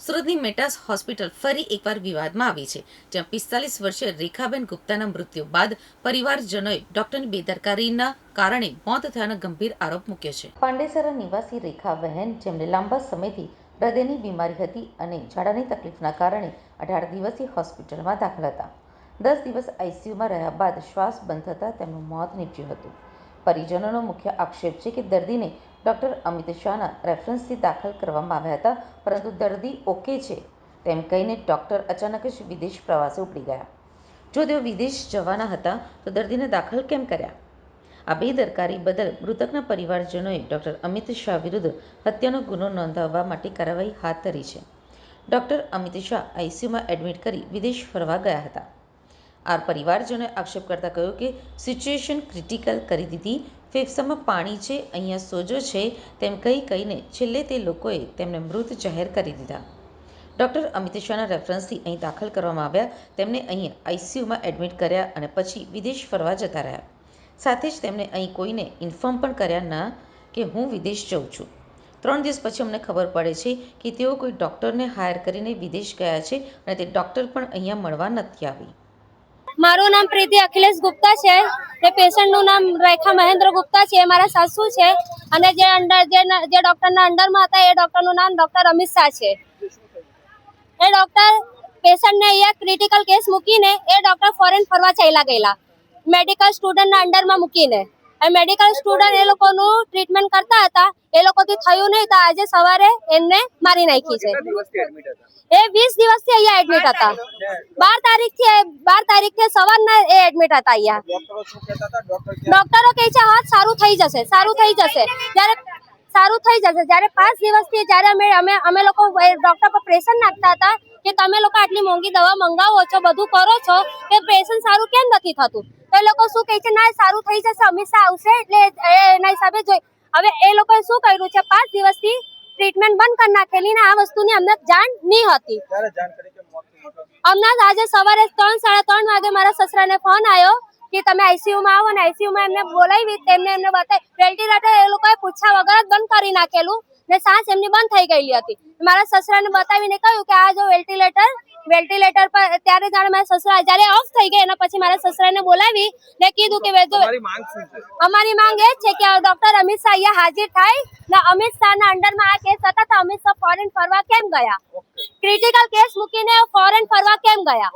સુરતની મેટાસ હોસ્પિટલ ફરી એકવાર વિવાદમાં આવી છે, જ્યાં પિસ્તાલીસ વર્ષીય રેખાબેન ગુપ્તાના મૃત્યુ બાદ પરિવારજનોએ ડોક્ટરની બેદરકારીના કારણે મોત થયાનો ગંભીર આરોપ મૂક્યો છે. પાંડેસરા નિવાસી રેખાબહેન જેમને લાંબા સમયથી હૃદયની બીમારી હતી અને ઝાડાની તકલીફના કારણે અઢાર દિવસથી હોસ્પિટલમાં દાખલ હતા. દસ દિવસ આઈસીયુમાં રહ્યા બાદ શ્વાસ બંધ થતાં તેમનું મોત નીપજ્યું હતું. પરિજનોનો મુખ્ય આક્ષેપ છે કે દર્દીને ડૉક્ટર અમિત શાહના રેફરન્સથી દાખલ કરવામાં આવ્યા હતા, પરંતુ દર્દી ઓકે છે. તેમ કહીને ડૉક્ટર અચાનક જ વિદેશ પ્રવાસે ઉપડી ગયા. જો તેઓ વિદેશ જવાના હતા, તો દર્દીને દાખલ કેમ કર્યા? આ બેદરકારી બદલ મૃતકના પરિવારજનોએ ડૉક્ટર અમિત શાહ વિરુદ્ધ હત્યાનો ગુનો નોંધાવવા માટે કાર્યવાહી હાથ ધરી છે. ડૉક્ટર અમિત શાહ આઈસીયુમાં એડમિટ કરી વિદેશ ફરવા ગયા હતા. આ પરિવારજનોએ આક્ષેપ કરતા કહ્યું કે સિચ્યુએશન ક્રિટિકલ કરી દીધી ફેફસામાં પાણી છે, અહીંયા સોજો છે, તેમ કહી કહીને છેલ્લે તે લોકોએ તેમને મૃત જાહેર કરી દીધા. ડૉક્ટર અમિત શાહના રેફરન્સથી અહીં દાખલ કરવામાં આવ્યા. તેમને અહીં આઈસીયુમાં એડમિટ કર્યા અને પછી વિદેશ ફરવા જતા રહ્યા. સાથે જ તેમણે અહીં કોઈને ઇન્ફોર્મ પણ કર્યા ના કે હું વિદેશ જઉં છું. ત્રણ દિવસ પછી અમને ખબર પડે છે કે તેઓ કોઈ ડૉક્ટરને હાયર કરીને વિદેશ ગયા છે અને તે ડૉક્ટર પણ અહીંયા મળવા નથી આવી. મારું નામ પ્રીતિ અખિલેશ ગુપ્તા છે. તે પેશન્ટનું નામ રેખા મહેન્દ્ર ગુપ્તા છે. મારા સાસુ છે. અને જે અંડર જે જે ડૉક્ટરના અંડરમાં હતા, એ ડૉક્ટરનું નામ ડૉક્ટર અમિત શાહ છે. એ ડૉક્ટર પેશન્ટને અહીંયા ક્રિટિકલ કેસ મૂકીને એ ડૉક્ટર ફોરેન ફરવા ચાલ્યા ગયેલા. મેડિકલ સ્ટુડન્ટના અંડરમાં મૂકીને. અને મેડિકલ સ્ટુડન્ટ એ લોકોનું ટ્રીટમેન્ટ કરતા હતા. એ લોકોથી થયું નહીં તો આજે સવારે એમને મારી નાખી છે. દિવસથી એડમિટ હતા? એ વીસ દિવસથી અહીંયા એડમિટ હતા. બાર તારીખથી બાર તારીખથી સવારના એ એડમિટ હતા અહીંયા. ડોક્ટરો શું કહેતા હતા? ડોક્ટર કે ડોક્ટરો કહે છે હા સારું થઈ જશે સારું થઈ જશે. જ્યારે સારું થઈ જશે. જ્યારે પાંચ દિવસથી જ્યારે અમે અમે અમે લોકો ડૉક્ટર પર પ્રેશર નાખતા હતા કે તમે લોકો આટલી મોંઘી દવા મંગાવો છો બધું કરો છો કે પ્રેશર સારું કેમ નથી થતું? તો એ લોકો શું કહે છે? ના સારું થઈ જશે હંમેશા આવશે. એટલે એના હિસાબે જોઈ. હવે એ લોકોએ શું કર્યું છે? પાંચ દિવસથી ટ્રીટમેન્ટ બંધ કરી નાખેલી ને આ વસ્તુની અમને જાણ નહીં હતી. જ આજે સવારે ત્રણ સાડા ત્રણ વાગે મારા સસરાને ફોન આવ્યો. કે તમે આઈસીયુ માં આવો ને આઈસીયુમાં એમને બોલાવી તેમને એમને બતાવી. વેન્ટિલેટર એ લોકોએ પૂછ્યા વગર જ બંધ કરી નાખેલું ને સાસ એમની બંધ થઈ ગયેલી હતી. મારા સસરાને બતાવીને કહ્યું કે આ જો વેન્ટિલેટર વેન્ટિલેટર પર ત્યારે જાણે મારા સસરા જ્યારે ઓફ થઈ ગયા એના પછી મારા સસરાને બોલાવી ને કીધું કે અમારી માંગ એ છે કે ડોક્ટર અમિત શાહ અહીંયા હાજર થાય ને અમિત શાહના અંડરમાં આ કેસ હતા તો અમિત શાહ ફોરેન ફરવા કેમ ગયા? ક્રિટિકલ કેસ મૂકીને ફોરેન ફરવા કેમ ગયા?